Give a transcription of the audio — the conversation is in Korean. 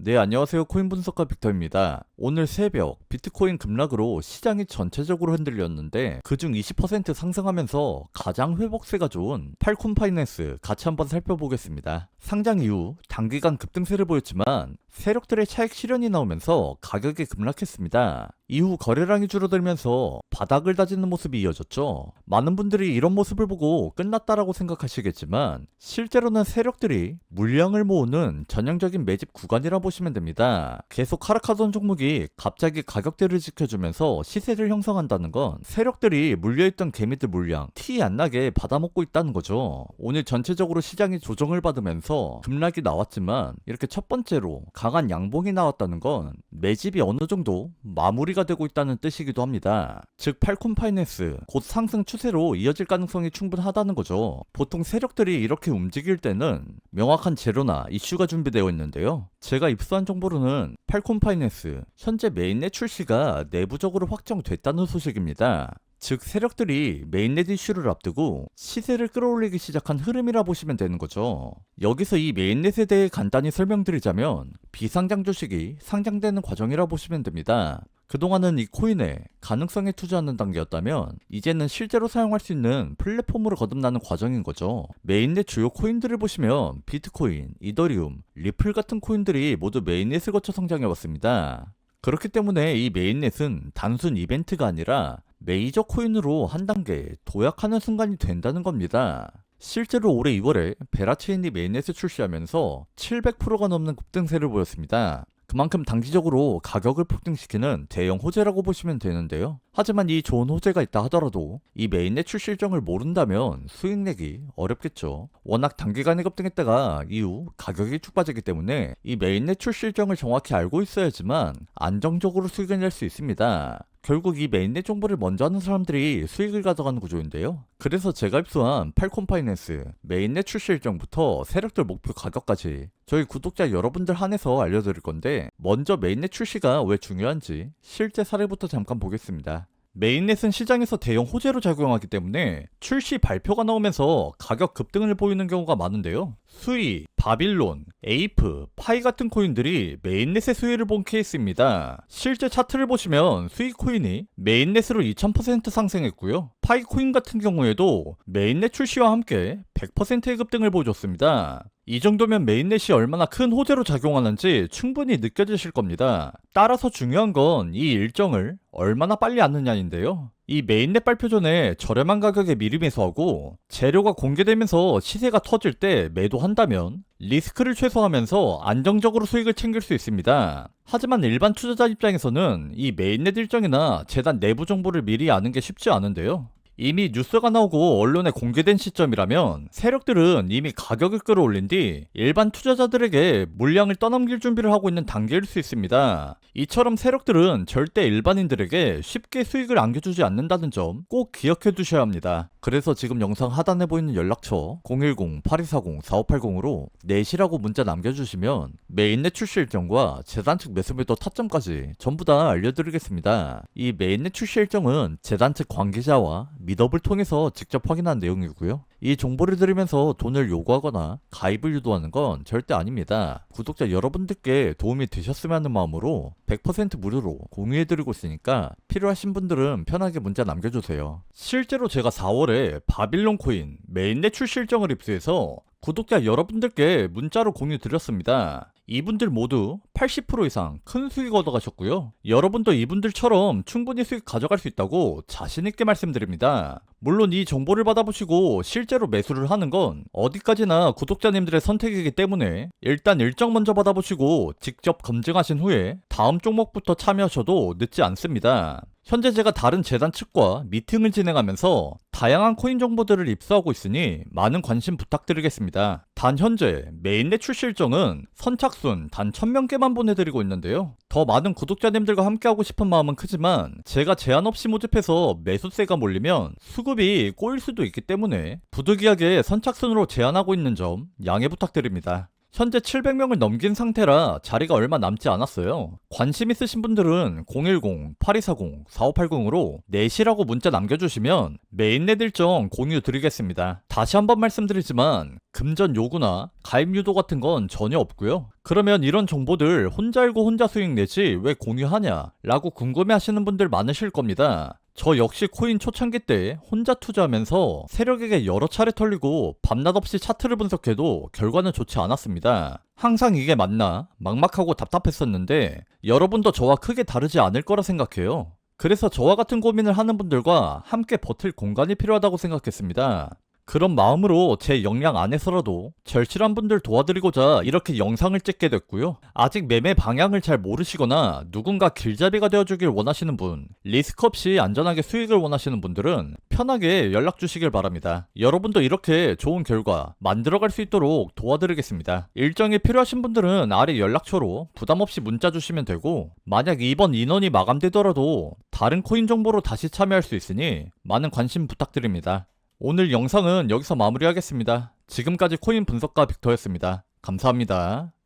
네, 안녕하세요. 코인 분석가 빅터입니다. 오늘 새벽 비트코인 급락으로 시장이 전체적으로 흔들렸는데 그중 20% 상승하면서 가장 회복세가 좋은 팔콘 파이낸스 같이 한번 살펴보겠습니다. 상장 이후 단기간 급등세를 보였지만 세력들의 차익 실현이 나오면서 가격이 급락했습니다. 이후 거래량이 줄어들면서 바닥을 다지는 모습이 이어졌죠. 많은 분들이 이런 모습을 보고 끝났다라고 생각하시겠지만 실제로는 세력들이 물량을 모으는 전형적인 매집 구간이라 보시면 됩니다. 계속 하락하던 종목이 갑자기 가격대를 지켜주면서 시세를 형성한다는 건 세력들이 물려있던 개미들 물량 티 안 나게 받아먹고 있다는 거죠. 오늘 전체적으로 시장이 조정을 받으면서 급락이 나왔지만 이렇게 첫 번째로 강한 양봉이 나왔다는 건 매집이 어느 정도 마무리가 되고 있다는 뜻이기도 합니다. 즉 팔콘 파이낸스 곧 상승 추세로 이어질 가능성이 충분하다는 거죠. 보통 세력들이 이렇게 움직일 때는 명확한 재료나 이슈가 준비되어 있는데요. 제가 입수한 정보로는 팔콘 파이낸스 현재 메인넷 출시가 내부적으로 확정됐다는 소식입니다. 즉 세력들이 메인넷 이슈를 앞두고 시세를 끌어올리기 시작한 흐름이라 보시면 되는 거죠. 여기서 이 메인넷에 대해 간단히 설명드리자면 비상장 주식이 상장되는 과정이라 보시면 됩니다. 그동안은 이 코인에 가능성에 투자하는 단계였다면 이제는 실제로 사용할 수 있는 플랫폼으로 거듭나는 과정인 거죠. 메인넷 주요 코인들을 보시면 비트코인, 이더리움, 리플 같은 코인들이 모두 메인넷을 거쳐 성장해 왔습니다. 그렇기 때문에 이 메인넷은 단순 이벤트가 아니라 메이저 코인으로 한 단계 도약하는 순간이 된다는 겁니다. 실제로 올해 2월에 베라체인이 메인넷을 출시하면서 700%가 넘는 급등세를 보였습니다. 그만큼 단기적으로 가격을 폭등시키는 대형 호재라고 보시면 되는데요. 하지만 이 좋은 호재가 있다 하더라도 이 메인넷 출시 일정을 모른다면 수익 내기 어렵겠죠. 워낙 단기간에 급등했다가 이후 가격이 쭉 빠지기 때문에 이 메인넷 출시 일정을 정확히 알고 있어야지만 안정적으로 수익을 낼 수 있습니다. 결국 이 메인넷 정보를 먼저 하는 사람들이 수익을 가져가는 구조인데요. 그래서 제가 입수한 팔콘 파이낸스 메인넷 출시 일정부터 세력들 목표 가격까지 저희 구독자 여러분들 한해서 알려드릴 건데 먼저 메인넷 출시가 왜 중요한지 실제 사례부터 잠깐 보겠습니다. 메인넷은 시장에서 대형 호재로 작용하기 때문에 출시 발표가 나오면서 가격 급등을 보이는 경우가 많은데요. 수이, 바빌론, 에이프, 파이 같은 코인들이 메인넷의 수혜를 본 케이스입니다. 실제 차트를 보시면 수이 코인이 메인넷으로 2000% 상승했고요. 파이 코인 같은 경우에도 메인넷 출시와 함께 100%의 급등을 보여줬습니다. 이 정도면 메인넷이 얼마나 큰 호재로 작용하는지 충분히 느껴지실 겁니다. 따라서 중요한 건 이 일정을 얼마나 빨리 앉느냐인데요. 이 메인넷 발표 전에 저렴한 가격에 미리 매수하고 재료가 공개되면서 시세가 터질 때 매도한다면 리스크를 최소화하면서 안정적으로 수익을 챙길 수 있습니다. 하지만 일반 투자자 입장에서는 이 메인넷 일정이나 재단 내부 정보를 미리 아는 게 쉽지 않은데요. 이미 뉴스가 나오고 언론에 공개된 시점이라면 세력들은 이미 가격을 끌어올린 뒤 일반 투자자들에게 물량을 떠넘길 준비를 하고 있는 단계일 수 있습니다. 이처럼 세력들은 절대 일반인들에게 쉽게 수익을 안겨주지 않는다는 점 꼭 기억해 두셔야 합니다. 그래서 지금 영상 하단에 보이는 연락처 010-8240-4580으로 내시라고 문자 남겨주시면 메인넷 출시 일정과 재단 측 매수 매도 타점까지 전부 다 알려드리겠습니다. 이 메인넷 출시 일정은 재단 측 관계자와 미더블 통해서 직접 확인한 내용이고요. 이 정보를 들으면서 돈을 요구하거나 가입을 유도하는 건 절대 아닙니다. 구독자 여러분들께 도움이 되셨으면 하는 마음으로 100% 무료로 공유해드리고 있으니까 필요하신 분들은 편하게 문자 남겨주세요. 실제로 제가 4월에 바빌론 코인 메인넷 출시 일정을 입수해서 구독자 여러분들께 문자로 공유 드렸습니다. 이분들 모두 80% 이상 큰 수익 얻어가셨고요. 여러분도 이분들처럼 충분히 수익 가져갈 수 있다고 자신있게 말씀드립니다. 물론 이 정보를 받아보시고 실제로 매수를 하는 건 어디까지나 구독자님들의 선택이기 때문에 일단 일정 먼저 받아보시고 직접 검증하신 후에 다음 종목부터 참여하셔도 늦지 않습니다. 현재 제가 다른 재단 측과 미팅을 진행하면서 다양한 코인 정보들을 입수하고 있으니 많은 관심 부탁드리겠습니다. 단 현재 메인넷 출시 일정은 선착순 단 1000명께만 보내드리고 있는데요. 더 많은 구독자님들과 함께하고 싶은 마음은 크지만 제가 제한 없이 모집해서 매수세가 몰리면 수급이 꼬일 수도 있기 때문에 부득이하게 선착순으로 제한하고 있는 점 양해 부탁드립니다. 현재 700명을 넘긴 상태라 자리가 얼마 남지 않았어요. 관심 있으신 분들은 010-8240-4580으로 4시라고 문자 남겨주시면 메인넷 일정 공유 드리겠습니다. 다시 한번 말씀드리지만 금전 요구나 가입 유도 같은 건 전혀 없고요. 그러면 이런 정보들 혼자 알고 혼자 수익 내지 왜 공유하냐? 라고 궁금해 하시는 분들 많으실 겁니다. 저 역시 코인 초창기 때 혼자 투자하면서 세력에게 여러 차례 털리고 밤낮 없이 차트를 분석해도 결과는 좋지 않았습니다. 항상 이게 맞나 막막하고 답답했었는데 여러분도 저와 크게 다르지 않을 거라 생각해요. 그래서 저와 같은 고민을 하는 분들과 함께 버틸 공간이 필요하다고 생각했습니다. 그런 마음으로 제 역량 안에서라도 절실한 분들 도와드리고자 이렇게 영상을 찍게 됐고요. 아직 매매 방향을 잘 모르시거나 누군가 길잡이가 되어주길 원하시는 분, 리스크 없이 안전하게 수익을 원하시는 분들은 편하게 연락 주시길 바랍니다. 여러분도 이렇게 좋은 결과 만들어갈 수 있도록 도와드리겠습니다. 일정이 필요하신 분들은 아래 연락처로 부담 없이 문자 주시면 되고 만약 이번 인원이 마감되더라도 다른 코인 정보로 다시 참여할 수 있으니 많은 관심 부탁드립니다. 오늘 영상은 여기서 마무리하겠습니다. 지금까지 코인 분석가 빅터였습니다. 감사합니다.